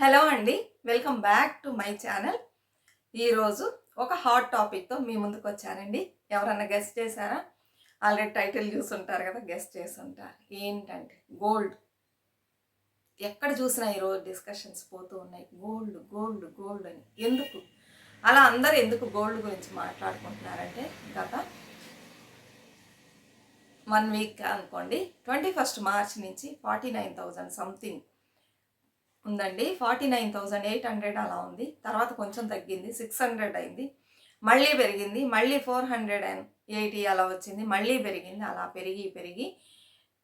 Hello అండి welcome back to my channel. ఈరోజు ఒక హాట్ టాపిక్తో మీ ముందుకు వచ్చానండి. ఎవరన్నా గెస్ట్ చేశారా? ఆల్రెడీ టైటిల్ చూసుంటారు కదా గెస్ట్ చేస్తుంటారు ఏంటంటే గోల్డ్. ఎక్కడ చూసినా ఈరోజు డిస్కషన్స్ పోతూ ఉన్నాయి. గోల్డ్ గోల్డ్ గోల్డ్ అని. ఎందుకు? అలా అందరూ ఎందుకు గోల్డ్ గురించి మాట్లాడుకుంటున్నారంటే గత వన్ వీక్ అనుకోండి ట్వంటీ ఫస్ట్ మార్చ్ నుంచి ఫార్టీ నైన్ థౌజండ్ సంథింగ్ ఉందండి. Forty nine thousand eight hundred అలా ఉంది. తర్వాత కొంచెం తగ్గింది. సిక్స్ హండ్రెడ్ అయింది. మళ్ళీ పెరిగింది. మళ్ళీ ఫోర్ హండ్రెడ్ అండ్ ఎయిటీ అలా వచ్చింది. మళ్ళీ పెరిగింది. అలా పెరిగి పెరిగి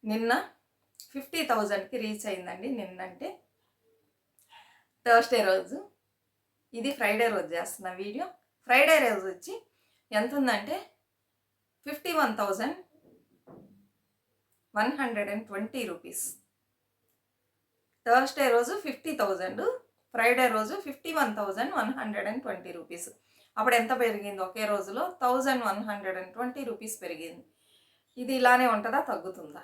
నిన్న ఫిఫ్టీ థౌజండ్కి రీచ్ అయిందండి. నిన్నంటే థర్స్డే రోజు. ఇది ఫ్రైడే రోజు చేస్తున్న వీడియో. ఫ్రైడే రోజు వచ్చి ఎంత ఉందంటే fifty one thousand one hundred and twenty rupees. Thursday రోజు ఫిఫ్టీ థౌజండ్ ఫ్రైడే రోజు fifty one thousand one hundred and twenty rupees. అప్పుడు ఎంత పెరిగింది? ఒకే రోజులో thousand one hundred and twenty rupees పెరిగింది. ఇది ఇలానే ఉంటుందా? తగ్గుతుందా?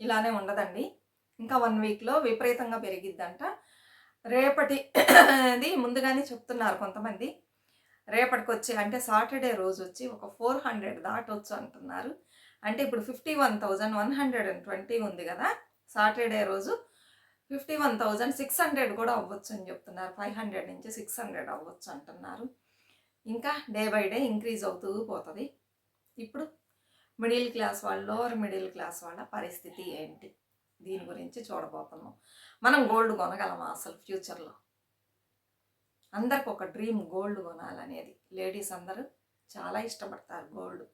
ఇలానే ఉండదండి. ఇంకా వన్ వీక్లో విపరీతంగా పెరిగిద్దంట. రేపటి అది ముందుగానే చెప్తున్నారు కొంతమంది. రేపటికి వచ్చి అంటే సాటర్డే రోజు వచ్చి ఒక ఫోర్ హండ్రెడ్ దాటొచ్చు అంటున్నారు. అంటే ఇప్పుడు fifty one thousand one hundred and twenty ఉంది కదా? సాటర్డే రోజు fifty one thousand six hundred కూడా అవ్వచ్చు అని చెప్తున్నారు. ఫైవ్ హండ్రెడ్ నుంచి సిక్స్ హండ్రెడ్ అవ్వచ్చు అంటున్నారు. ఇంకా డే బై డే ఇంక్రీజ్ అవుతూ పోతుంది. ఇప్పుడు మిడిల్ క్లాస్ వాళ్ళు లోవర్ మిడిల్ క్లాస్ వాళ్ళ పరిస్థితి ఏంటి? దీని గురించి చూడబోతున్నాం. మనం గోల్డ్ కొనగలమా అసలు ఫ్యూచర్లో అందరికి ఒక డ్రీమ్ గోల్డ్ కొనాలనేది. లేడీస్ అందరూ చాలా ఇష్టపడతారు గోల్డ్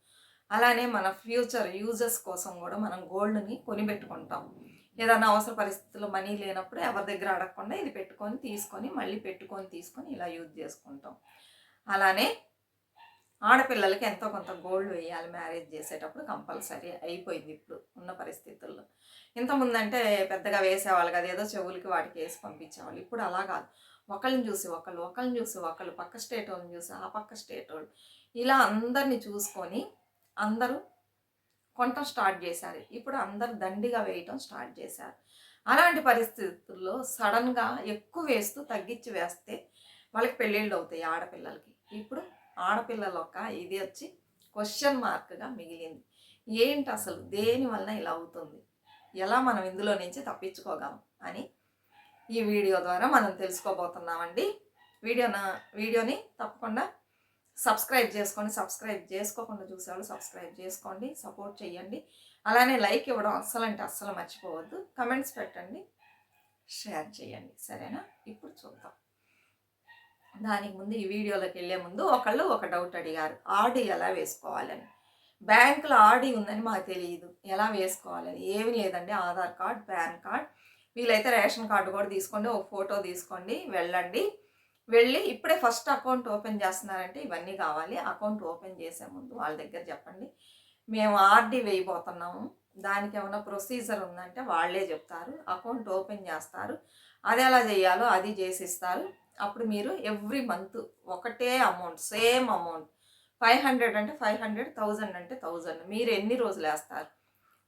అలానే మన ఫ్యూచర్ యూజెస్ కోసం కూడా మనం గోల్డ్ని కొనిపెట్టుకుంటాం. ఏదైనా అవసర పరిస్థితుల్లో మనీ లేనప్పుడు ఎవరి దగ్గర అడగకుండా ఇది పెట్టుకొని తీసుకొని మళ్ళీ పెట్టుకొని తీసుకొని ఇలా యూజ్ చేసుకుంటాం. అలానే ఆడపిల్లలకి ఎంతో కొంత గోల్డ్ వేయాలి మ్యారేజ్ చేసేటప్పుడు కంపల్సరీ అయిపోయింది ఇప్పుడు ఉన్న పరిస్థితుల్లో. ఇంతకుముందంటే పెద్దగా వేసేవాళ్ళు కదా ఏదో చెవులకి వాటికి వేసి పంపించేవాళ్ళు. ఇప్పుడు అలా కాదు. ఒకళ్ళని చూసి ఒకళ్ళు ఒకళ్ళని చూసి ఒకళ్ళు పక్క స్టేట్ వాళ్ళని చూసి ఆ పక్క స్టేట్ వాళ్ళు. ఇలా అందరిని చూసుకొని అందరూ కొనటం స్టార్ట్ చేశారు. ఇప్పుడు అందరు దండిగా వేయటం స్టార్ట్ చేశారు. అలాంటి పరిస్థితుల్లో సడన్గా ఎక్కువ వేస్తూ తగ్గించి వేస్తే వాళ్ళకి పెళ్ళిళ్ళు అవుతాయి ఆడపిల్లలకి. ఇప్పుడు ఆడపిల్లల ఒక ఇది వచ్చి క్వశ్చన్ మార్క్గా మిగిలింది. ఏంటి అసలు? దేని వలన ఇలా అవుతుంది? ఎలా మనం ఇందులో నుంచి తప్పించుకోగలం? అని ఈ వీడియో ద్వారా మనం తెలుసుకోబోతున్నామండి. వీడియోన వీడియోని తప్పకుండా సబ్స్క్రైబ్ చేసుకోండి సబ్స్క్రైబ్ చేసుకోకుండా చూసేవాళ్ళు సబ్స్క్రైబ్ చేసుకోండి సపోర్ట్ చేయండి అలానే లైక్ ఇవ్వడం అస్సలు అంటే అస్సలు మర్చిపోవద్దు. కమెంట్స్ పెట్టండి షేర్ చేయండి సరేనా? ఇప్పుడు చూద్దాం. దానికి ముందు ఈ వీడియోలోకి వెళ్ళే ముందు ఒకళ్ళు ఒక డౌట్ అడిగారు. ఆడి ఎలా వేసుకోవాలని? బ్యాంకులో ఆడి ఉందని మాకు తెలియదు. ఎలా వేసుకోవాలని? ఏమీ లేదండి. Aadhaar card PAN card. వీలైతే రేషన్ కార్డు కూడా తీసుకోండి ఒక ఫోటో తీసుకోండి వెళ్ళండి. వెళ్ళి ఇప్పుడే ఫస్ట్ అకౌంట్ ఓపెన్ చేస్తున్నారంటే ఇవన్నీ కావాలి. అకౌంట్ ఓపెన్ చేసే ముందు వాళ్ళ దగ్గర చెప్పండి. మేము ఆర్డీ వేయబోతున్నాము. దానికి ఏమైనా ప్రొసీజర్ ఉందంటే వాళ్ళే చెప్తారు. అకౌంట్ ఓపెన్ చేస్తారు. అది ఎలా చేయాలో అది చేసిస్తారు. అప్పుడు మీరు ఎవ్రీ మంత్ ఒకటే amount same amount. Five hundred అంటే ఫైవ్ హండ్రెడ్ థౌజండ్ అంటే థౌజండ్. మీరు ఎన్ని రోజులు వేస్తారు?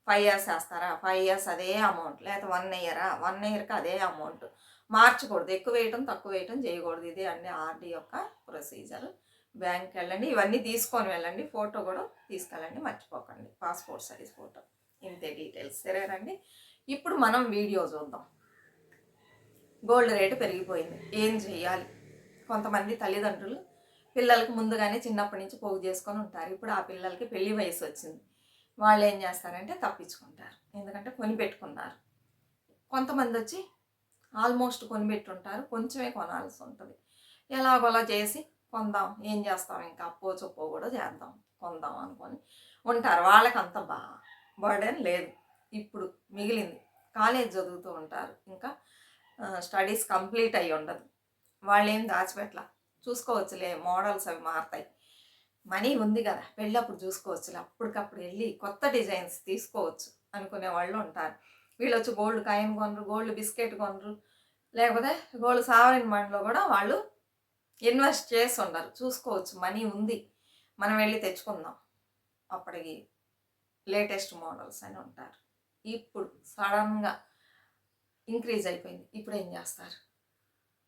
ఫైవ్ ఇయర్స్ వేస్తారా? ఫైవ్ ఇయర్స్ అదే అమౌంట్. లేకపోతే వన్ ఇయరా? వన్ ఇయర్కి అదే అమౌంట్. మార్చకూడదు. ఎక్కువ వేయటం తక్కువ వేయటం చేయకూడదు. ఇదే అన్ని ఆర్డీ యొక్క ప్రొసీజర్. బ్యాంక్కి వెళ్ళండి ఇవన్నీ తీసుకొని వెళ్ళండి. ఫోటో కూడా తీసుకెళ్ళండి మర్చిపోకండి. Passport size photo. ఇంతే డీటెయిల్స్. సరేనండి ఇప్పుడు మనం వీడియో చూద్దాం. గోల్డ్ రేటు పెరిగిపోయింది. ఏం చేయాలి? కొంతమంది తల్లిదండ్రులు పిల్లలకి ముందుగానే చిన్నప్పటి నుంచి పోగు చేసుకొని ఉంటారు. ఇప్పుడు ఆ పిల్లలకి పెళ్ళి వయసు వచ్చింది. వాళ్ళు ఏం చేస్తారంటే తప్పించుకుంటారు. ఎందుకంటే కొని పెట్టుకున్నారు. కొంతమంది వచ్చి ఆల్మోస్ట్ కొనిపెట్టుంటారు కొంచెమే కొనాల్సి ఉంటుంది ఎలాగోలా చేసి కొందాం ఏం చేస్తాం ఇంకా అప్పో చొప్పో కూడా చేద్దాం కొందాం అనుకొని ఉంటారు. వాళ్ళకి అంత బా బర్డెన్ లేదు. ఇప్పుడు మిగిలింది. కాలేజ్ చదువుతూ ఉంటారు. ఇంకా స్టడీస్ కంప్లీట్ అయ్యి ఉండదు. వాళ్ళు ఏం దాచిపెట్ల? చూసుకోవచ్చులే మోడల్స్ అవి మారుతాయి. మనీ ఉంది కదా పెళ్ళప్పుడు చూసుకోవచ్చులే అప్పటికప్పుడు వెళ్ళి కొత్త డిజైన్స్ తీసుకోవచ్చు అనుకునే వాళ్ళు ఉంటారు. వీళ్ళు వచ్చి గోల్డ్ కాయిన్ కొనరు గోల్డ్ బిస్కెట్ కొనరు. లేకపోతే గోల్డ్ సావరిన్ బండ్లో కూడా వాళ్ళు ఇన్వెస్ట్ చేసి ఉండరు. చూసుకోవచ్చు మనీ ఉంది. మనం వెళ్ళి తెచ్చుకుందాం. అప్పటికి లేటెస్ట్ మోడల్స్ అని ఉంటారు. ఇప్పుడు సడన్గా ఇంక్రీజ్ అయిపోయింది. ఇప్పుడు ఏం చేస్తారు?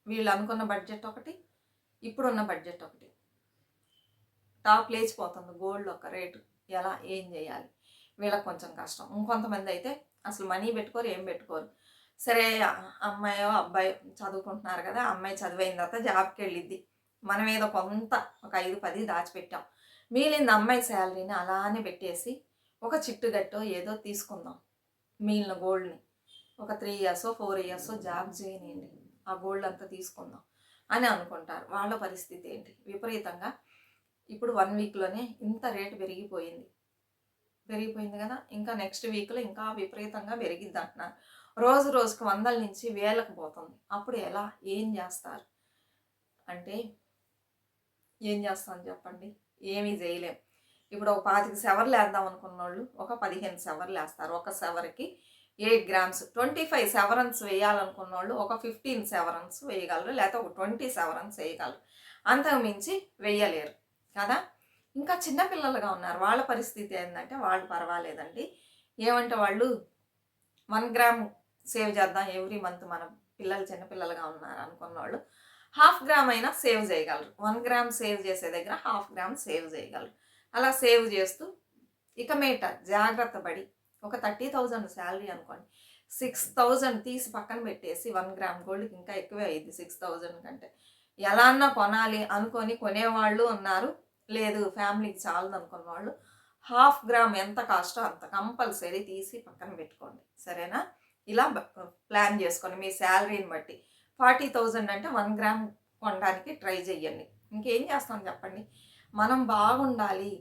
వీళ్ళు అనుకున్న బడ్జెట్ ఒకటి ఇప్పుడున్న బడ్జెట్ ఒకటి. టాప్ లేచిపోతుంది. గోల్డ్ ఒక రేటు ఎలా ఏం చేయాలి? వీళ్ళకి కొంచెం కష్టం. ఇంకొంతమంది అయితే అసలు మనీ పెట్టుకోరు ఏం పెట్టుకోరు. సరే అమ్మాయో అబ్బాయి చదువుకుంటున్నారు కదా అమ్మాయి చదివైన తర్వాత జాబ్కి వెళ్ళిద్ది. మనం ఏదో కొంత ఒక ఐదు పది దాచిపెట్టాం. మిగిలింది అమ్మాయి శాలరీని అలానే పెట్టేసి ఒక చిట్టుగట్టో ఏదో తీసుకుందాం. మిగిలిన గోల్డ్ని. ఒక three years four years job చేయనియండి ఆ గోల్డ్ అంతా తీసుకుందాం అని అనుకుంటారు. వాళ్ళ పరిస్థితి ఏంటి? విపరీతంగా ఇప్పుడు వన్ వీక్లోనే ఇంత రేటు పెరిగిపోయింది. పెరిగిపోయింది కదా ఇంకా నెక్స్ట్ వీక్లో ఇంకా విపరీతంగా పెరిగిద్ది అంటున్నారు. రోజు రోజుకు వందల నుంచి వేలకు పోతుంది. అప్పుడు ఎలా? ఏం చేస్తారు? అంటే ఏం చేస్తాం చెప్పండి? ఏమీ చేయలేం. ఇప్పుడు ఒక పాతిక సెవర్లు వేద్దాం అనుకున్న వాళ్ళు ఒక పదిహేను సెవర్లు వేస్తారు. ఒక సెవర్కి eight grams. Twenty five sovereigns వేయాలనుకున్న వాళ్ళు ఒక ఫిఫ్టీన్ సెవరన్స్ వేయగలరు లేకపోతే ఒక ట్వంటీ సెవరన్స్ వేయగలరు. అంతకు మించి వేయలేరు. కదా? ఇంకా చిన్నపిల్లలుగా ఉన్నారు. వాళ్ళ పరిస్థితి ఏంటంటే వాళ్ళు పర్వాలేదండి. ఏమంటే వాళ్ళు వన్ గ్రామ్ సేవ్ చేద్దాం ఎవ్రీ మంత్ మన పిల్లలు చిన్నపిల్లలుగా ఉన్నారు అనుకున్న వాళ్ళు హాఫ్ గ్రామ్ అయినా సేవ్ చేయగలరు. వన్ గ్రామ్ సేవ్ చేసే దగ్గర హాఫ్ గ్రామ్ సేవ్ చేయగలరు. అలా సేవ్ చేస్తూ ఇక మీట జాగ్రత్త పడి ఒక థర్టీ థౌజండ్ శాలరీ అనుకోండి. సిక్స్ థౌజండ్ తీసి పక్కన పెట్టేసి వన్ గ్రామ్ గోల్డ్కి ఇంకా ఎక్కువే అయ్యింది సిక్స్ థౌజండ్ కంటే. ఎలా అన్నా కొనాలి అనుకొని కొనేవాళ్ళు ఉన్నారు. లేదు ఫ్యామిలీకి చాలదు అనుకున్న వాళ్ళు హాఫ్ గ్రామ్ ఎంత కాస్టో అంత కంపల్సరీ తీసి పక్కన పెట్టుకోండి. సరేనా? ఇలా ప్లాన్ చేసుకోండి. మీ శాలరీని బట్టి ఫార్టీ థౌజండ్ అంటే వన్ గ్రామ్ కొనడానికి ట్రై చేయండి ఇంకేం చేస్తాం చెప్పండి? మనం బాగుండాలి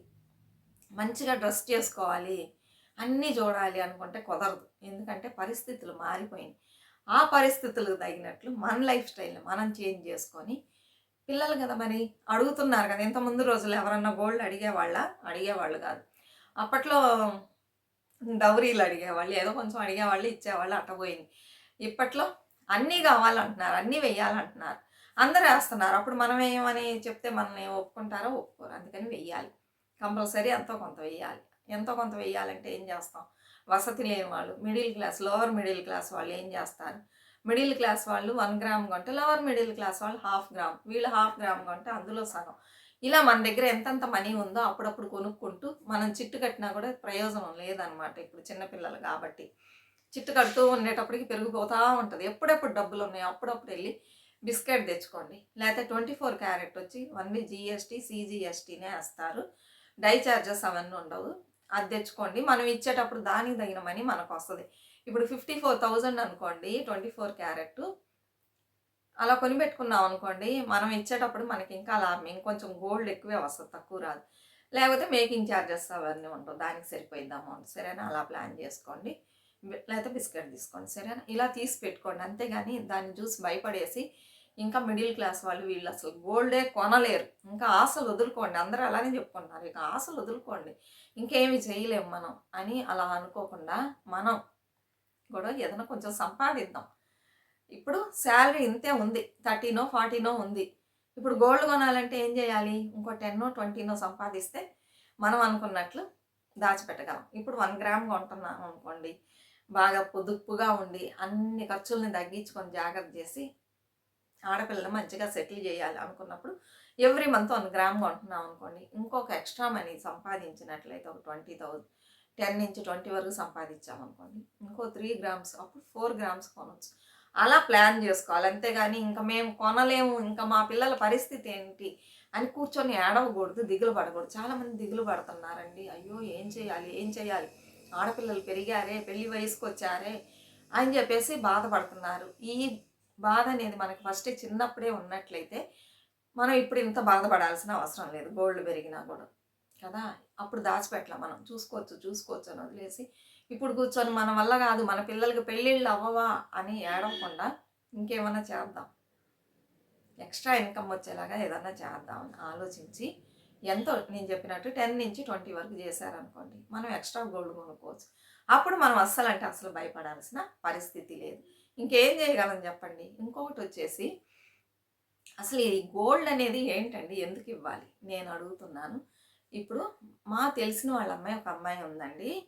మంచిగా డ్రెస్ చేసుకోవాలి అన్నీ చూడాలి అనుకుంటే కుదరదు. ఎందుకంటే పరిస్థితులు మారిపోయినాయి. ఆ పరిస్థితులకు తగినట్లు మన లైఫ్ స్టైల్ని మనం చేంజ్ చేసుకొని పిల్లలు కదా మరి? అడుగుతున్నారు కదా ఇంత ముందు రోజులు ఎవరన్నా గోల్డ్ అడిగేవాళ్ళ? అడిగేవాళ్ళు కాదు. అప్పట్లో డౌరీలు అడిగేవాళ్ళు ఏదో కొంచెం అడిగేవాళ్ళు ఇచ్చేవాళ్ళు అట్టపోయింది ఇప్పట్లో అన్నీ కావాలంటున్నారు అన్నీ వెయ్యాలంటున్నారు. అందరూ వేస్తున్నారు. అప్పుడు మనం ఏమని చెప్తే మనల్ని ఒప్పుకుంటారో ఒప్పుకోరు. అందుకని వెయ్యాలి. కంపల్సరీ ఎంతో కొంత వెయ్యాలి. ఎంతో కొంత వెయ్యాలంటే ఏం చేస్తాం? వసతి లేని వాళ్ళు middle class lower middle class వాళ్ళు ఏం చేస్తారు? మిడిల్ క్లాస్ వాళ్ళు వన్ గ్రామ్ కొంటే లోవర్ మిడిల్ క్లాస్ వాళ్ళు హాఫ్ గ్రామ్ వీళ్ళు హాఫ్ గ్రామ్ కొంటే అందులో సగం. ఇలా మన దగ్గర ఎంతెంత మనీ ఉందో అప్పుడప్పుడు కొనుక్కుంటూ మనం చిట్టు కట్టినా కూడా ప్రయోజనం లేదనమాట ఇప్పుడు చిన్నపిల్లలు కాబట్టి. చిట్టు కడుతూ ఉండేటప్పటికి పెరిగిపోతూ ఉంటుంది. ఎప్పుడెప్పుడు డబ్బులు ఉన్నాయో అప్పుడప్పుడు వెళ్ళి బిస్కెట్ తెచ్చుకోండి. లేకపోతే ట్వంటీ ఫోర్ క్యారెట్ వచ్చి వన్లీ జిఎస్టీ సిజిఎస్టీనే వేస్తారు. డై చార్జెస్ అవన్నీ ఉండవు. అది తెచ్చుకోండి. మనం ఇచ్చేటప్పుడు దానికి తగిన మనీ మనకు వస్తుంది. ఇప్పుడు ఫిఫ్టీ ఫోర్ థౌజండ్ అనుకోండి ట్వంటీ ఫోర్ క్యారెట్ అలా కొని పెట్టుకున్నాం అనుకోండి మనం ఇచ్చేటప్పుడు మనకి ఇంకా అలా ఇంకొంచెం గోల్డ్ ఎక్కువే వస్తుంది తక్కువ రాదు. లేకపోతే మేకింగ్ ఛార్జెస్ అవన్నీ ఉండవు దానికి సరిపోయింది అమౌంట్ సరేనా? అలా ప్లాన్ చేసుకోండి. లేకపోతే బిస్కెట్ తీసుకోండి సరేనా? ఇలా తీసి పెట్టుకోండి అంతేగాని దాన్ని చూసి భయపడేసి ఇంకా మిడిల్ క్లాస్ వాళ్ళు వీళ్ళు అసలు గోల్డే కొనలేరు. ఇంకా ఆశలు వదులుకోండి అందరూ అలానే చెప్పుకుంటున్నారు. ఇక ఆశలు వదులుకోండి. ఇంకేమి చేయలేము మనం అని అలా అనుకోకుండా మనం కూడా ఏదైనా కొంచెం సంపాదిద్దాం. ఇప్పుడు శాలరీ ఇంతే ఉంది. థర్టీనో ఫార్టీనో ఉంది. ఇప్పుడు గోల్డ్ కొనాలంటే ఏం చేయాలి? ఇంకో టెన్నో ట్వంటీనో సంపాదిస్తే మనం అనుకున్నట్లు దాచిపెట్టగలం. ఇప్పుడు వన్ గ్రామ్ కొంటున్నాం అనుకోండి బాగా పొదుపుగా ఉండి అన్ని ఖర్చుల్ని తగ్గించుకొని జాగ్రత్త చేసి ఆడపిల్లని మంచిగా సెటిల్ చేయాలి అనుకున్నప్పుడు ఎవ్రీ మంత్ వన్ గ్రామ్ కొంటున్నాం అనుకోండి ఇంకొక ఎక్స్ట్రా మనీ సంపాదించినట్లయితే ఒక ట్వంటీ థౌజండ్ టెన్ నుంచి ట్వంటీ వరకు సంపాదించామనుకోండి. ఇంకో త్రీ గ్రామ్స్ అప్పుడు ఫోర్ గ్రామ్స్ కొనవచ్చు అలా ప్లాన్ చేసుకోవాలి. అంతేగాని ఇంకా మేము కొనలేము. ఇంకా మా పిల్లల పరిస్థితి ఏంటి అని కూర్చొని ఏడవకూడదు దిగులు పడకూడదు. చాలామంది దిగులు పడుతున్నారండి. అయ్యో ఏం చేయాలి? ఏం చేయాలి? ఆడపిల్లలు పెరిగారే పెళ్ళి వయసుకు వచ్చారే అని చెప్పేసి బాధపడుతున్నారు. ఈ బాధ అనేది మనకి ఫస్ట్ చిన్నప్పుడే ఉన్నట్లయితే మనం ఇప్పుడు ఇంత బాధపడాల్సిన అవసరం లేదు. గోల్డ్ పెరిగినా కూడా. కదా? అప్పుడు దాచిపెట్టలే మనం. చూసుకోవచ్చు చూసుకోవచ్చు అని వదిలేసి. ఇప్పుడు కూర్చొని మన వల్ల కాదు మన పిల్లలకి పెళ్ళిళ్ళు అవ్వవా అని ఏడవకుండా ఇంకేమైనా చేద్దాం. ఎక్స్ట్రా ఇన్కమ్ వచ్చేలాగా ఏదైనా చేద్దాం అని ఆలోచించి ఎంతో నేను చెప్పినట్టు టెన్ నుంచి ట్వంటీ వరకు చేశారనుకోండి మనం ఎక్స్ట్రా గోల్డ్ కొనుక్కోవచ్చు. అప్పుడు మనం అస్సలు అంటే అసలు భయపడాల్సిన పరిస్థితి లేదు. ఇంకేం చేయగలం చెప్పండి? ఇంకొకటి వచ్చేసి అసలు ఈ గోల్డ్ అనేది ఏంటండి? ఎందుకు ఇవ్వాలి? నేను అడుగుతున్నాను. ఇప్పుడు మా తెలిసిన వాళ్ళ అమ్మాయి ఒక అమ్మాయి ఉందండి.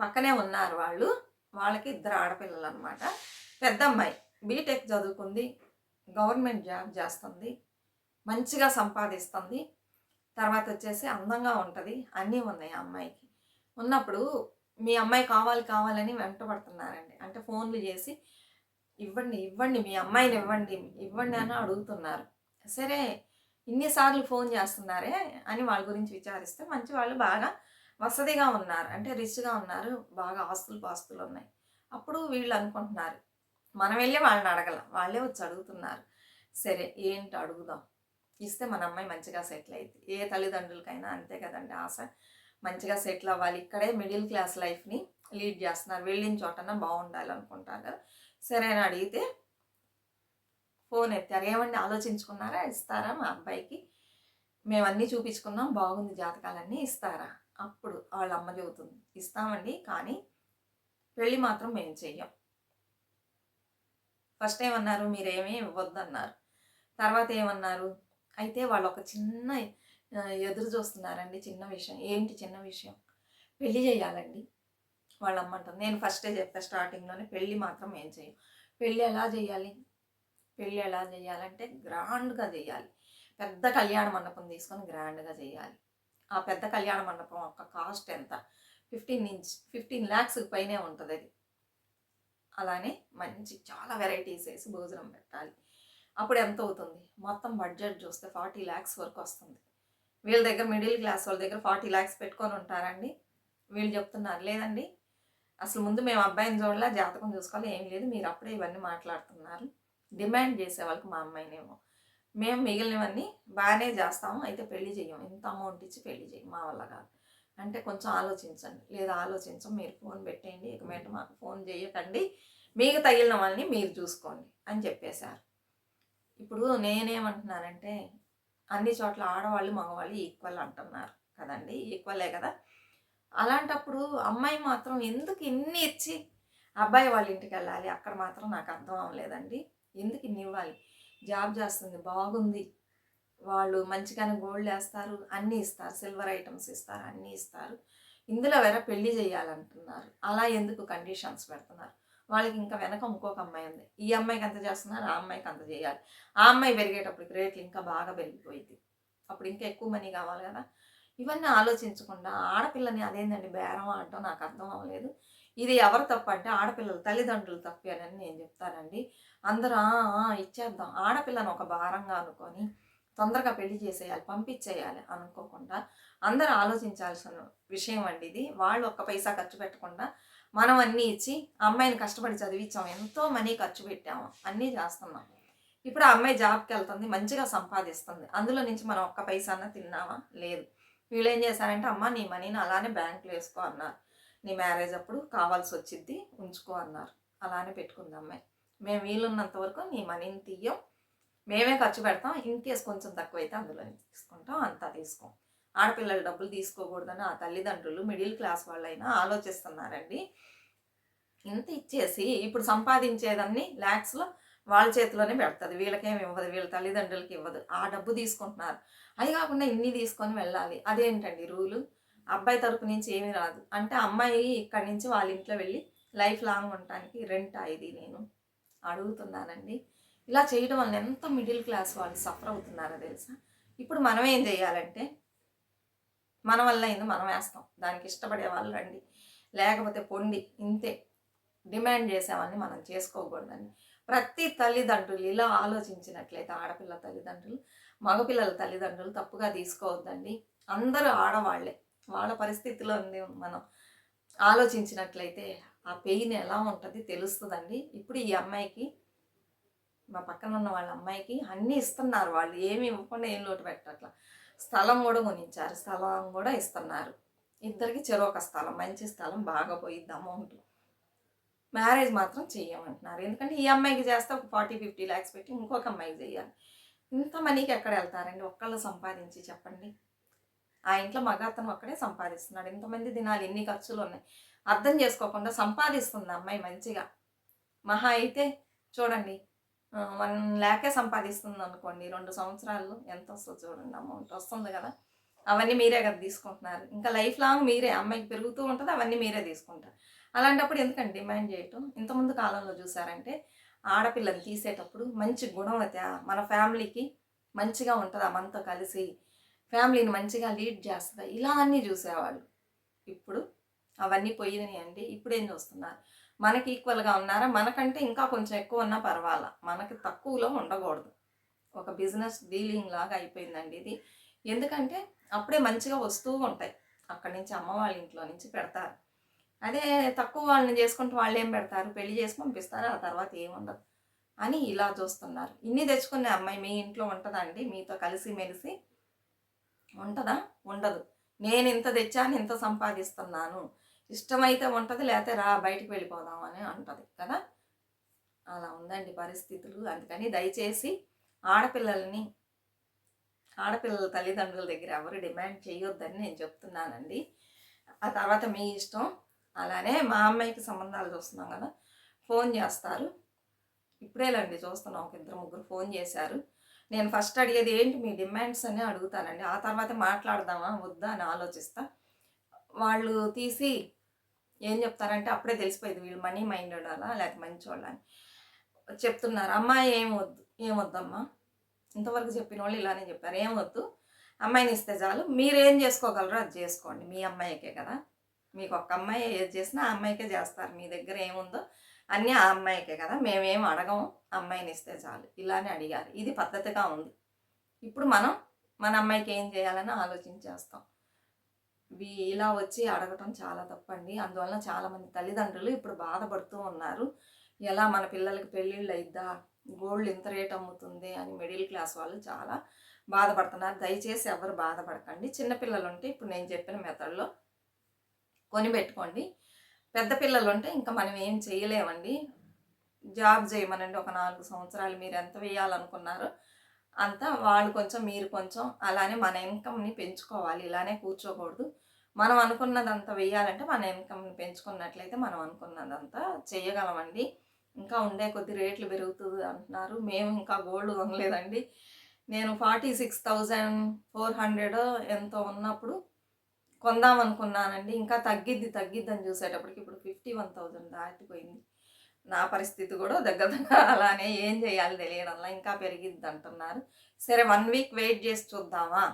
పక్కనే ఉన్నారు వాళ్ళు. వాళ్ళకి ఇద్దరు ఆడపిల్లలు అనమాట పెద్ద అమ్మాయి. బీటెక్ చదువుకుంది. గవర్నమెంట్ జాబ్ చేస్తుంది. మంచిగా సంపాదిస్తుంది. తర్వాత వచ్చేసి అందంగా ఉంటుంది. అన్నీ ఉన్నాయి ఆ అమ్మాయికి. ఉన్నప్పుడు మీ అమ్మాయి కావాలి కావాలని వెంటబడుతున్నారండి. అంటే ఫోన్లు చేసి ఇవ్వండి ఇవ్వండి మీ అమ్మాయిని ఇవ్వండి ఇవ్వండి అని అడుగుతున్నారు. సరే ఇన్నిసార్లు ఫోన్ చేస్తున్నారే అని వాళ్ళ గురించి విచారిస్తే మంచి వాళ్ళు బాగా వసతిగా ఉన్నారు. అంటే రిచ్గా ఉన్నారు. బాగా ఆస్తులు పాస్తులు ఉన్నాయి. అప్పుడు వీళ్ళు అనుకుంటున్నారు మనం వెళ్ళి వాళ్ళని అడగల. వాళ్ళే వచ్చి అడుగుతున్నారు. సరే ఏంటి అడుగుదాం? ఇస్తే మన అమ్మాయి మంచిగా సెటిల్ అయింది ఏ తల్లిదండ్రులకైనా అంతే కదండి ఆశ. మంచిగా సెటిల్ అవ్వాలి. ఇక్కడే మిడిల్ క్లాస్ లైఫ్ని లీడ్ చేస్తున్నారు. వెళ్ళిన చోటన బాగుండాలి అనుకుంటారు కదా. సరే అని అడిగితే ఫోన్ ఎత్తారు. ఏమండి ఆలోచించుకున్నారా? ఇస్తారా మా అబ్బాయికి? మేము అన్నీ చూపించుకున్నాం. బాగుంది జాతకాలన్నీ ఇస్తారా? అప్పుడు వాళ్ళ అమ్మ చెబుతుంది. ఇస్తామండి కానీ పెళ్ళి మాత్రం మేము చెయ్యం. ఫస్ట్ ఏమన్నారు? మీరేమీ ఇవ్వద్దన్నారు. తర్వాత ఏమన్నారు? అయితే వాళ్ళు ఒక చిన్న ఎదురు చూస్తున్నారండి చిన్న విషయం. ఏంటి చిన్న విషయం? పెళ్ళి చేయాలండి వాళ్ళ అమ్మ నేను ఫస్టే చెప్పా స్టార్టింగ్లోనే పెళ్ళి మాత్రం ఏం చేయం పెళ్ళి ఎలా చేయాలి పెళ్ళి ఎలా చేయాలంటే గ్రాండ్గా చేయాలి. పెద్ద కళ్యాణ మండపం తీసుకొని గ్రాండ్గా చేయాలి. ఆ పెద్ద కళ్యాణ మండపం యొక్క కాస్ట్ ఎంత? ఫిఫ్టీన్ ఇంచ్ ఫిఫ్టీన్ ల్యాక్స్ పైనే ఉంటుంది అది. అలానే మంచి చాలా వెరైటీస్ వేసి భోజనం పెట్టాలి. అప్పుడు ఎంత అవుతుంది? మొత్తం బడ్జెట్ చూస్తే ఫార్టీ ల్యాక్స్ వరకు వస్తుంది. వీళ్ళ దగ్గర మిడిల్ క్లాస్ వాళ్ళ దగ్గర ఫార్టీ ల్యాక్స్ పెట్టుకొని ఉంటారండి. వీళ్ళు చెప్తున్నారు లేదండి అసలు ముందు మేము అబ్బాయిని చూడలే జాతకం చూసుకోవాలి ఏం లేదు మీరు అప్పుడే ఇవన్నీ మాట్లాడుతున్నారు. డిమాండ్ చేసే వాళ్ళకి మా అమ్మాయినేమో. మేము మిగిలినవన్నీ బాగానే చేస్తాము అయితే పెళ్ళి చేయము ఇంత అమౌంట్ ఇచ్చి పెళ్ళి చేయం మా వల్ల కాదు. అంటే కొంచెం ఆలోచించండి. లేదా ఆలోచించం మీరు ఫోన్ పెట్టేయండి. ఇక మీద మాకు ఫోన్ చేయకండి మీకు తగిలిన వాళ్ళని మీరు చూసుకోండి అని చెప్పేశారు. ఇప్పుడు నేనేమంటున్నానంటే అన్ని చోట్ల ఆడవాళ్ళు మగవాళ్ళు ఈక్వల్ అంటున్నారు కదండి. ఈక్వలే కదా. అలాంటప్పుడు అమ్మాయి మాత్రం ఎందుకు ఇన్ని ఇచ్చి అబ్బాయి వాళ్ళ ఇంటికి వెళ్ళాలి? అక్కడ మాత్రం నాకు అర్థం అవ్వలేదండి. ఎందుకు ఇన్ని ఇవ్వాలి జాబ్ చేస్తుంది బాగుంది. వాళ్ళు మంచిగానే గోల్డ్ వేస్తారు అన్నీ ఇస్తారు సిల్వర్ ఐటమ్స్ ఇస్తారు అన్నీ ఇస్తారు. ఇందులో వేరే పెళ్ళి చేయాలంటున్నారు. అలా ఎందుకు కండిషన్స్ పెడుతున్నారు? వాళ్ళకి ఇంకా వెనక ఇంకొక అమ్మాయి ఉంది. ఈ అమ్మాయికి అంత చేస్తున్నారు? ఆ అమ్మాయికి అంత చేయాలి. ఆ అమ్మాయి పెరిగేటప్పుడు రేట్లు ఇంకా బాగా పెరిగిపోయింది అప్పుడు ఇంకా ఎక్కువ మనీ కావాలి కదా. ఇవన్నీ ఆలోచించకుండా ఆడపిల్లని అదేందండి బేరం ఆడటం నాకు అర్థం అవ్వలేదు. ఇది ఎవరు తప్పు అంటే ఆడపిల్లలు తల్లిదండ్రులు తప్పేనని నేను చెప్తానండి. అందరూ ఇచ్చేద్దాం. ఆడపిల్లని ఒక భారంగా అనుకొని తొందరగా పెళ్ళి చేసేయాలి పంపించేయాలి అనుకోకుండా అందరూ ఆలోచించాల్సిన విషయం అండి ఇది. వాళ్ళు ఒక్క పైసా ఖర్చు పెట్టకుండా మనం అన్నీ ఇచ్చి అమ్మాయిని కష్టపడి చదివించాం ఎంతో మనీ ఖర్చు పెట్టాము అన్నీ చేస్తున్నాం. ఇప్పుడు ఆ అమ్మాయి జాబ్కి వెళ్తుంది మంచిగా సంపాదిస్తుంది. అందులో నుంచి మనం ఒక్క పైసాన తిన్నామా లేదు. వీళ్ళు ఏం చేశారంటే అమ్మ నీ మనీని అలానే బ్యాంకులో వేసుకో అన్నారు. నీ మ్యారేజ్ అప్పుడు కావాల్సి వచ్చిద్ది ఉంచుకో అన్నారు. అలానే పెట్టుకుంది అమ్మాయి. మేము వీలున్నంత వరకు నీ మనీని తీయం. మేమే ఖర్చు పెడతాం. ఇన్ కొంచెం తక్కువైతే అందులో తీసుకుంటాం అంతా తీసుకోం. ఆడపిల్లలు డబ్బులు తీసుకోకూడదని ఆ తల్లిదండ్రులు మిడిల్ క్లాస్ వాళ్ళైనా ఆలోచిస్తున్నారండి. ఇంత ఇచ్చేసి ఇప్పుడు సంపాదించేదాన్ని ల్యాక్స్లో వాళ్ళ చేతిలోనే పెడుతుంది. వీళ్ళకేమి ఇవ్వదు వీళ్ళ తల్లిదండ్రులకి ఇవ్వదు. ఆ డబ్బు తీసుకుంటున్నారు. అది కాకుండా ఇన్ని తీసుకొని వెళ్ళాలి. అదేంటండి రూలు? అబ్బాయి తరపు నుంచి ఏమీ రాదు. అంటే అమ్మాయి ఇక్కడి నుంచి వాళ్ళ ఇంట్లో వెళ్ళి లైఫ్ లాంగ్ ఉండటానికి రెంట్ ఇది నేను అడుగుతున్నానండి. ఇలా చేయడం వల్ల ఎంత మిడిల్ క్లాస్ వాళ్ళు సఫర్ అవుతున్నారో తెలుసా? ఇప్పుడు మనం ఏం చేయాలంటే మన వల్ల అయింది మనం వేస్తాం. దానికి ఇష్టపడే వాళ్ళు రండి. లేకపోతే పొండి. ఇంతే. డిమాండ్ చేసేవాళ్ళని మనం చేసుకోకూడదండి. ప్రతి తల్లిదండ్రులు ఇలా ఆలోచించినట్లయితే ఆడపిల్ల తల్లిదండ్రులు మగపిల్లల తల్లిదండ్రులు తప్పుగా తీసుకోవద్దండి. అందరూ ఆడవాళ్ళే వాళ్ళ పరిస్థితిలో ఉంది మనం ఆలోచించినట్లయితే ఆ పెయిన్ ఎలా ఉంటుంది తెలుస్తుందండి. ఇప్పుడు ఈ అమ్మాయికి మా పక్కన ఉన్న వాళ్ళ అమ్మాయికి అన్నీ ఇస్తున్నారు వాళ్ళు ఏమి ఇవ్వకుండా ఏం లోటు పెట్టట్లా. స్థలం కూడా కొనించారు స్థలం కూడా ఇస్తున్నారు. ఇద్దరికి చెరొక స్థలం మంచి స్థలం బాగా పోయిద్ది అమౌంట్. మ్యారేజ్ మాత్రం చేయమంటున్నారు ఎందుకంటే ఈ అమ్మాయికి చేస్తే ఒక ఫార్టీ ఫిఫ్టీ ల్యాక్స్ పెట్టి ఇంకొక అమ్మాయికి చేయాలి. ఇంత మనీకి ఎక్కడ వెళ్తారండి? ఒక్కళ్ళు సంపాదించి చెప్పండి. ఆ ఇంట్లో మగాతను ఒక్కడే సంపాదిస్తున్నాడు. ఇంతమంది దినాలు ఎన్ని ఖర్చులు ఉన్నాయి అర్థం చేసుకోకుండా సంపాదిస్తుంది అమ్మాయి మంచిగా. మహా అయితే చూడండి వన్ ల్యాకే సంపాదిస్తుంది అనుకోండి. రెండు సంవత్సరాలు ఎంత వస్తుందో చూడండి. అమౌంట్ వస్తుంది కదా. అవన్నీ మీరే కదా తీసుకుంటున్నారు. ఇంకా లైఫ్ లాంగ్ మీరే. అమ్మాయికి పెరుగుతూ ఉంటుంది అవన్నీ మీరే తీసుకుంటారు. అలాంటప్పుడు ఎందుకండి డిమాండ్ చేయటం? ఇంతకుముందు కాలంలో చూసారంటే ఆడపిల్లని తీసేటప్పుడు మంచి గుణవత మన ఫ్యామిలీకి మంచిగా ఉంటుందా మనతో కలిసి. ఫ్యామిలీని మంచిగా లీడ్ చేస్తుందా? ఇలా అన్నీ చూసేవాళ్ళు. ఇప్పుడు అవన్నీ పోయినాయండి. ఇప్పుడు ఏం చూస్తున్నారు? మనకి ఈక్వల్గా ఉన్నారా? మనకంటే ఇంకా కొంచెం ఎక్కువ ఉన్నా పర్వాలా. మనకి తక్కువలో ఉండకూడదు. ఒక బిజినెస్ డీలింగ్ లాగా అయిపోయిందండి ఇది. ఎందుకంటే అప్పుడే మంచిగా వస్తూ ఉంటాయి. అక్కడి నుంచి అమ్మ వాళ్ళ ఇంట్లో నుంచి పెడతారు. అదే తక్కువ వాళ్ళని చేసుకుంటూ వాళ్ళు ఏం పెడతారు? పెళ్ళి చేసి పంపిస్తారు. ఆ తర్వాత ఏముండదు అని ఇలా చూస్తున్నారు. ఇన్ని తెచ్చుకునే అమ్మాయి మీ ఇంట్లో ఉంటుందండి మీతో కలిసి మెలిసి ఉంటుందా? ఉండదు. నేను ఇంత తెచ్చాను ఇంత సంపాదిస్తున్నాను. ఇష్టమైతే ఉంటుంది లేకపోతే రా బయటికి వెళ్ళిపోదాం అని అంటుంది కదా? అలా ఉందండి పరిస్థితులు. అందుకని దయచేసి ఆడపిల్లల్ని ఆడపిల్లల తల్లిదండ్రుల దగ్గర ఎవరు డిమాండ్ చేయొద్దని నేను చెప్తున్నానండి. ఆ తర్వాత మీ ఇష్టం. అలానే మా అమ్మాయికి సంబంధాలు చూస్తున్నాం కదా? ఫోన్ చేస్తారు. ఇప్పుడేలండి చూస్తున్నాం ఒక ఇద్దరు ముగ్గురు ఫోన్ చేశారు. నేను ఫస్ట్ అడిగేది ఏంటి మీ డిమాండ్స్ అని అడుగుతానండి. ఆ తర్వాత మాట్లాడదామా? వద్దా? అని ఆలోచిస్తా. వాళ్ళు తీసి ఏం చెప్తారంటే అప్పుడే తెలిసిపోయింది వీళ్ళు మనీ మైండెడ్ అలా లేకపోతే మంచి అని చెప్తున్నారు. అమ్మాయి ఏం వద్దు? ఏం వద్దమ్మా? ఇంతవరకు చెప్పిన వాళ్ళు ఇలానే చెప్పారు. ఏం వద్దు? అమ్మాయిని ఇస్తే చాలు. మీరేం చేసుకోగలరో అది చేసుకోండి. మీ అమ్మాయికే కదా? మీకు ఒక అమ్మాయి ఏది చేసినా ఆ అమ్మాయికే చేస్తారు. మీ దగ్గర ఏముందో అన్నీ ఆ అమ్మాయికే కదా మేమేం అడగము అమ్మాయిని ఇస్తే చాలు ఇలానే అడిగారు. ఇది పద్ధతిగా ఉంది. ఇప్పుడు మనం మన అమ్మాయికి ఏం చేయాలని ఆలోచించేస్తాం. ఇలా వచ్చి అడగటం చాలా తప్పండి. అందువల్ల చాలామంది తల్లిదండ్రులు ఇప్పుడు బాధపడుతూ ఉన్నారు. ఎలా మన పిల్లలకి పెళ్ళిళ్ళు అయిద్దా గోల్డ్ ఇంత రేట్ అమ్ముతుంది అని మిడిల్ క్లాస్ వాళ్ళు చాలా బాధపడుతున్నారు. దయచేసి ఎవరు బాధపడకండి. చిన్నపిల్లలు ఉంటే ఇప్పుడు నేను చెప్పిన మెథడ్లో కొని పెట్టుకోండి. పెద్ద పిల్లలు ఉంటే ఇంకా మనం ఏం చేయలేమండి. జాబ్ చేయమనండి. ఒక నాలుగు సంవత్సరాలు మీరు ఎంత వేయాలనుకున్నారో అంత వాళ్ళు కొంచెం మీరు కొంచెం అలానే మన ఇన్కమ్ని పెంచుకోవాలి. ఇలానే కూర్చోకూడదు. మనం అనుకున్నదంతా వెయ్యాలంటే మన ఇన్కమ్ని పెంచుకున్నట్లయితే మనం అనుకున్నదంతా చేయగలమండి. ఇంకా ఉండే కొద్ది రేట్లు పెరుగుతుంది అంటున్నారు. మేము ఇంకా గోల్డ్ కొనలేదండి. నేను forty six thousand four hundred ఎంతో ఉన్నప్పుడు కొందాం అనుకున్నానండి ఇంకా తగ్గిద్ది తగ్గిద్ది అని చూసేటప్పటికి ఇప్పుడు ఫిఫ్టీ వన్ థౌజండ్ దాటిపోయింది. నా పరిస్థితి కూడా దగ్గర దగ్గర అలానే ఏం చేయాలి తెలియడంలా ఇంకా పెరిగిద్ది అంటున్నారు. సరే వన్ వీక్ వెయిట్ చేసి చూద్దామా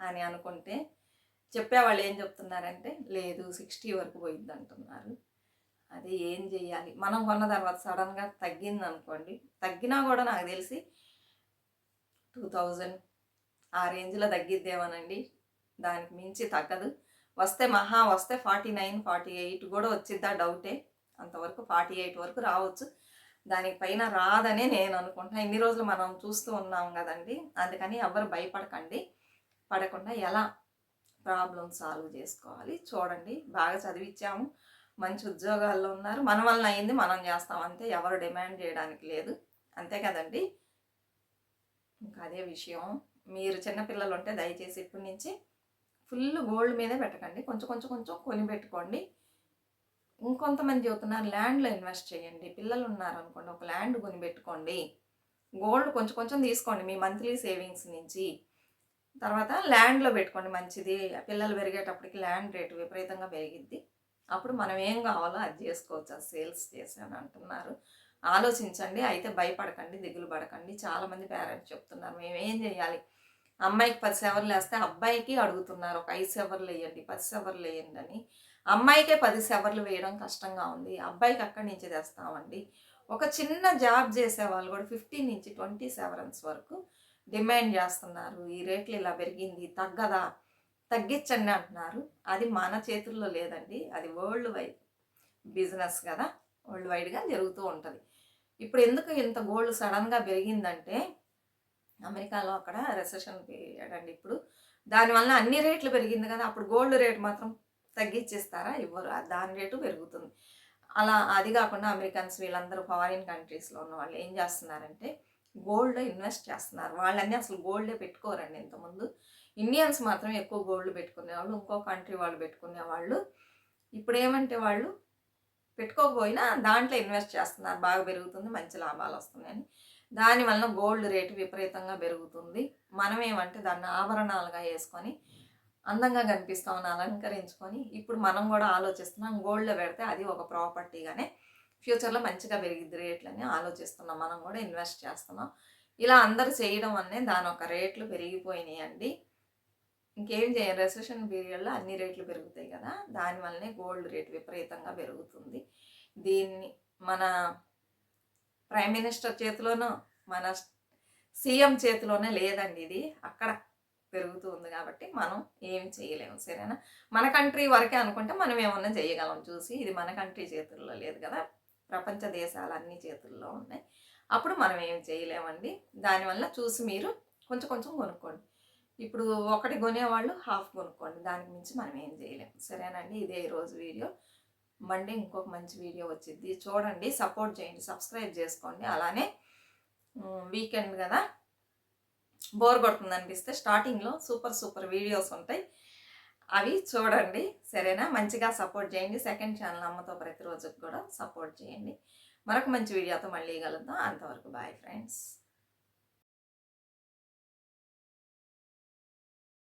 అని అనుకుంటే చెప్పేవాళ్ళు ఏం చెప్తున్నారంటే లేదు సిక్స్టీ వరకు పోయిద్ది అంటున్నారు. అది ఏం చేయాలి? మనం కొన్న తర్వాత సడన్గా తగ్గింది అనుకోండి. తగ్గినా కూడా నాకు తెలిసి టూ థౌజండ్ ఆ రేంజ్లో తగ్గిద్దేమోనండి. దానికి మించి తగ్గదు. వస్తే మహా వస్తే ఫార్టీ నైన్ ఫార్టీ ఎయిట్ కూడా వచ్చిద్దా డౌటే. అంతవరకు ఫార్టీ ఎయిట్ వరకు రావచ్చు. దానికి పైన రాదనే నేను అనుకుంటున్నాను ఇన్ని రోజులు మనం చూస్తూ ఉన్నాం కదండి. అందుకని ఎవరు భయపడకండి. పడకుండా ఎలా ప్రాబ్లమ్ సాల్వ్ చేసుకోవాలి చూడండి. బాగా చదివించాము మంచి ఉద్యోగాల్లో ఉన్నారు. మన వలన అయింది మనం చేస్తాం. అంతే ఎవరు డిమాండ్ చేయడానికి లేదు. అంతే కదండి. ఇంకా అదే విషయం. మీరు చిన్నపిల్లలు ఉంటే దయచేసి ఇప్పటి నుంచి ఫుల్ గోల్డ్ మీదే పెట్టకండి. కొంచెం కొంచెం కొంచెం కొని పెట్టుకోండి. ఇంకొంతమంది చెబుతున్నారు ల్యాండ్లో ఇన్వెస్ట్ చేయండి. పిల్లలు ఉన్నారనుకోండి ఒక ల్యాండ్ కొని పెట్టుకోండి. గోల్డ్ కొంచెం కొంచెం తీసుకోండి మీ మంత్లీ సేవింగ్స్ నుంచి. తర్వాత ల్యాండ్లో పెట్టుకోండి మంచిది. పిల్లలు పెరిగేటప్పటికి ల్యాండ్ రేటు విపరీతంగా పెరిగిద్ది. అప్పుడు మనం ఏం కావాలో అది చేసుకోవచ్చు. అది సేల్స్ చేసాను అంటున్నారు. ఆలోచించండి అయితే భయపడకండి దిగులు పడకండి. చాలామంది పేరెంట్స్ చెప్తున్నారు మేము ఏం చేయాలి? అమ్మాయికి పది సెవర్లు వేస్తే అబ్బాయికి అడుగుతున్నారు ఒక ఐదు సెవర్లు వేయండి పది సెవర్లు వేయండి అని. అమ్మాయికే పది సెవర్లు వేయడం కష్టంగా ఉంది. అబ్బాయికి అక్కడి నుంచి తెస్తామండి. ఒక చిన్న జాబ్ చేసే వాళ్ళు కూడా ఫిఫ్టీన్ నుంచి ట్వంటీ సెవరన్స్ వరకు డిమాండ్ చేస్తున్నారు. ఈ రేట్లు ఇలా పెరిగింది తగ్గదా? తగ్గించండి అంటున్నారు. అది మన చేతుల్లో లేదండి. అది వరల్డ్ వైడ్ బిజినెస్ కదా. వరల్డ్ వైడ్గా జరుగుతూ ఉంటుంది. ఇప్పుడు ఎందుకు ఇంత గోల్డ్ సడన్గా పెరిగిందంటే అమెరికాలో అక్కడ రెసెషన్ పీరియడ్ అండి ఇప్పుడు. దానివల్ల అన్ని రేట్లు పెరిగింది కదా అప్పుడు గోల్డ్ రేట్ మాత్రం తగ్గించేస్తారా ఇవ్వరు. దాని రేటు పెరుగుతుంది. అలా అది కాకుండా అమెరికన్స్ వీళ్ళందరూ ఫారిన్ కంట్రీస్లో ఉన్న వాళ్ళు ఏం చేస్తున్నారంటే గోల్డ్ ఇన్వెస్ట్ చేస్తున్నారు. వాళ్ళన్నీ అసలు గోల్డే పెట్టుకోరండి ఇంతకుముందు. ఇండియన్స్ మాత్రం ఎక్కువ గోల్డ్ పెట్టుకునే వాళ్ళు ఇంకో కంట్రీ వాళ్ళు పెట్టుకునే వాళ్ళు ఇప్పుడు ఏమంటే వాళ్ళు పెట్టుకోకపోయినా దాంట్లో ఇన్వెస్ట్ చేస్తున్నారు. బాగా పెరుగుతుంది మంచి లాభాలు వస్తున్నాయని. దానివల్ల గోల్డ్ రేటు విపరీతంగా పెరుగుతుంది. మనం ఏమంటే దాన్ని ఆభరణాలుగా వేసుకొని అందంగా కనిపిస్తామని అలంకరించుకొని ఇప్పుడు మనం కూడా ఆలోచిస్తున్నాం గోల్డ్లో పెడితే అది ఒక ప్రాపర్టీగానే ఫ్యూచర్లో మంచిగా పెరిగిద్ది రేట్లని ఆలోచిస్తున్నాం. మనం కూడా ఇన్వెస్ట్ చేస్తున్నాం. ఇలా అందరు చేయడం వల్లనే దాని ఒక రేట్లు పెరిగిపోయినాయి అండి. ఇంకేం చేయం రెసెషన్ పీరియడ్లో అన్ని రేట్లు పెరుగుతాయి కదా దానివల్లనే గోల్డ్ రేట్ విపరీతంగా పెరుగుతుంది. దీన్ని మన ప్రైమ్ మినిస్టర్ చేతిలోనూ మన సీఎం చేతిలోనే లేదండి ఇది. అక్కడ పెరుగుతూ ఉంది కాబట్టి మనం ఏమి చేయలేము సరేనా? మన కంట్రీ వరకే అనుకుంటే మనం ఏమన్నా చేయగలం చూసి. ఇది మన కంట్రీ చేతుల్లో లేదు కదా. ప్రపంచ దేశాలు అన్ని చేతుల్లో ఉన్నాయి. అప్పుడు మనం ఏం చేయలేమండి. దానివల్ల చూసి మీరు కొంచెం కొంచెం కొనుక్కోండి. ఇప్పుడు ఒకటి కొనేవాళ్ళు హాఫ్ కొనుక్కోండి. దానికి మించి మనం ఏం చేయలేము సరేనండి ఇదే ఈరోజు వీడియో. మండే ఇంకొక మంచి వీడియో వచ్చింది చూడండి సపోర్ట్ చేయండి సబ్స్క్రైబ్ చేసుకోండి. అలానే వీకెండ్ కదా బోర్ కొడుతుంది అనిపిస్తే స్టార్టింగ్లో సూపర్ సూపర్ వీడియోస్ ఉంటాయి. అవి చూడండి సరేనా? మంచిగా సపోర్ట్ చేయండి. సెకండ్ ఛానల్ అమ్మతో ప్రతిరోజుకి కూడా సపోర్ట్ చేయండి. మరొక మంచి వీడియోతో మళ్ళీ కలుద్దాం. అంతవరకు బాయ్ ఫ్రెండ్స్